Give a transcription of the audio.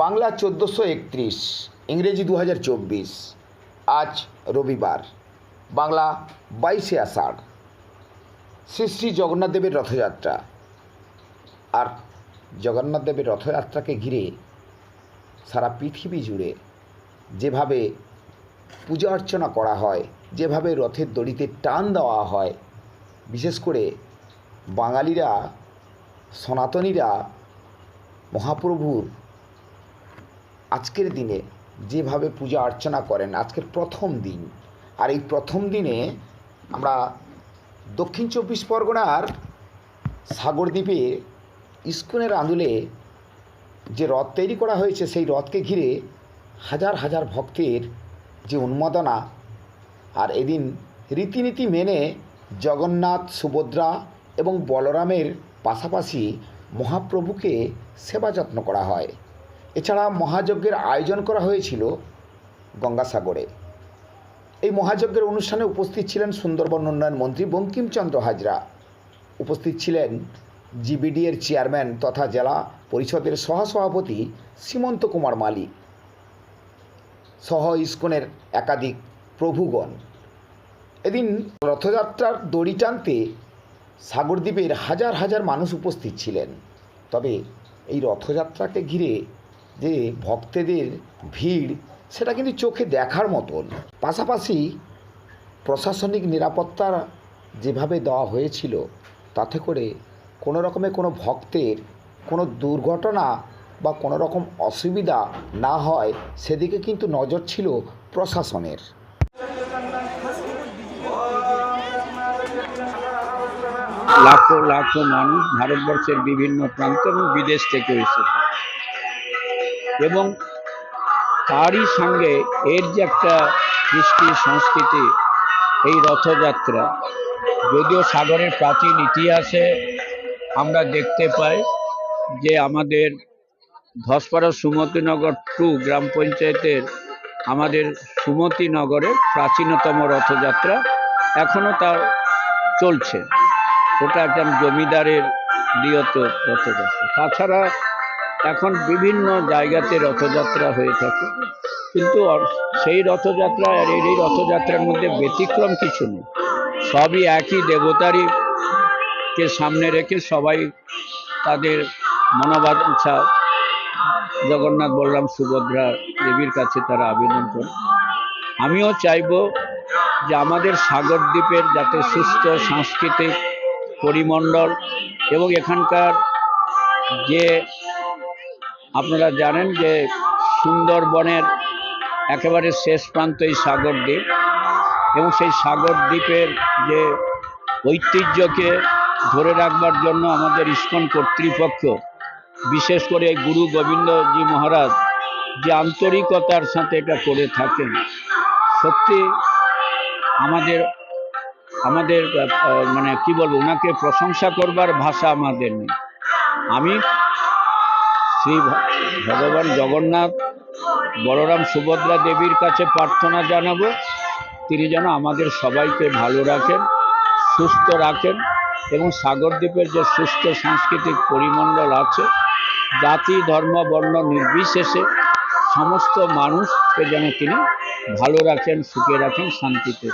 বাংলা চোদ্দোশো একত্রিশ, ইংরেজি দু হাজার চব্বিশ। আজ রবিবার, বাংলা বাইশে আষাঢ়। শ্রী শ্রী জগন্নাথ দেবের রথযাত্রা। আর জগন্নাথ দেবের রথযাত্রাকে ঘিরে সারা পৃথিবী জুড়ে যেভাবে পূজা অর্চনা করা হয়, যেভাবে রথের দড়িতে টান দেওয়া হয়, বিশেষ করে বাঙালিরা, সনাতনীরা, মহাপ্রভুর আজকের দিনে যেভাবে পূজা অর্চনা করেন, আজকের প্রথম দিন। আর এই প্রথম দিনে আমরা দক্ষিণ চব্বিশ পরগনার সাগরদ্বীপে ইস্কনের আন্দোলে যে রথ তৈরি করা হয়েছে, সেই রথকে ঘিরে হাজার হাজার ভক্তের যে উন্মাদনা, আর এদিন রীতিনীতি মেনে জগন্নাথ, সুভদ্রা এবং বলরামের পাশাপাশি মহাপ্রভুকে সেবা যত্ন করা হয়। এছাড়া মহাযজ্ঞের আয়োজন করা হয়েছিল গঙ্গাসাগরে। এই মহাযজ্ঞের অনুষ্ঠানে উপস্থিত ছিলেন সুন্দরবন উন্নয়ন মন্ত্রী বঙ্কিমচন্দ্র হাজরা। উপস্থিত ছিলেন জিবিডিএর চেয়ারম্যান তথা জেলা পরিষদের সহসভাপতি সীমন্ত কুমার মালিক। সহ ইস্কনের একাধিক প্রভুগণ। এদিন রথযাত্রার দড়ি টানতে সাগরদ্বীপের হাজার হাজার মানুষ উপস্থিত ছিলেন। তবে এই রথযাত্রাকে ঘিরে যে ভক্তদের ভিড়, সেটা কিন্তু চোখে দেখার মতন। পাশাপাশি প্রশাসনিক নিরাপত্তা যেভাবে দেওয়া হয়েছিল, তাতে করে কোনো রকমে কোনো ভক্তের কোনো দুর্ঘটনা বা কোনো রকম অসুবিধা না হয়, সেদিকে কিন্তু নজর ছিল প্রশাসনের। লাখো লাখো মানুষ ভারতবর্ষের বিভিন্ন প্রান্ত এবং বিদেশ থেকে এসেছে। এবং তারই সঙ্গে এর যে একটা কৃষ্টি সংস্কৃতি, এই রথযাত্রা, যদিও সাগরের প্রাচীন ইতিহাসে আমরা দেখতে পাই যে আমাদের ধসপাড়া সুমতিনগর টু গ্রাম পঞ্চায়েতের আমাদের সুমতিনগরের প্রাচীনতম রথযাত্রা এখনও তা চলছে। ওটা একজন জমিদারের দিয়ত রথযাত্রা। তাছাড়া এখন বিভিন্ন জায়গাতে রথযাত্রা হয়ে থাকে। কিন্তু সেই রথযাত্রা আর এই রথযাত্রার মধ্যে ব্যতিক্রম কিছু নেই। সবই একই দেবতারই কে সামনে রেখে সবাই তাদের মনোবাঞ্ছা জগন্নাথ বলরাম সুভদ্রা দেবীর কাছে তারা আবেদন করে। আমিও চাইব যে আমাদের সাগর দ্বীপের যাতে সুস্থ সাংস্কৃতিক পরিমণ্ডল এবং এখানকার যে আপনারা জানেন যে সুন্দরবনের একেবারে শেষ প্রান্ত এই সাগরদ্বীপ এবং সেই সাগরদ্বীপের যে ঐতিহ্যকে ধরে রাখবার জন্য আমাদের ইস্কন কর্তৃপক্ষ, বিশেষ করে গুরু গোবিন্দজি মহারাজ, যে আন্তরিকতার সাথে এটা করে থাকেন। সত্যি আমাদের আমাদের মানে কি বলব, ওনাকে প্রশংসা করবার ভাষা আমাদের নেই। আমি শ্রী ভগবান জগন্নাথ, বলরাম সুভদ্রা দেবীর কাছে প্রার্থনা জানাব তিনি যেন আমাদের সবাইকে ভালো রাখেন, সুস্থ রাখেন এবং সাগরদ্বীপের যে সুস্থ সাংস্কৃতিক পরিমণ্ডল আছে, জাতি, ধর্ম, বর্ণ নির্বিশেষে সমস্ত মানুষকে যেন তিনি ভালো রাখেন, সুখে রাখেন, শান্তিতে.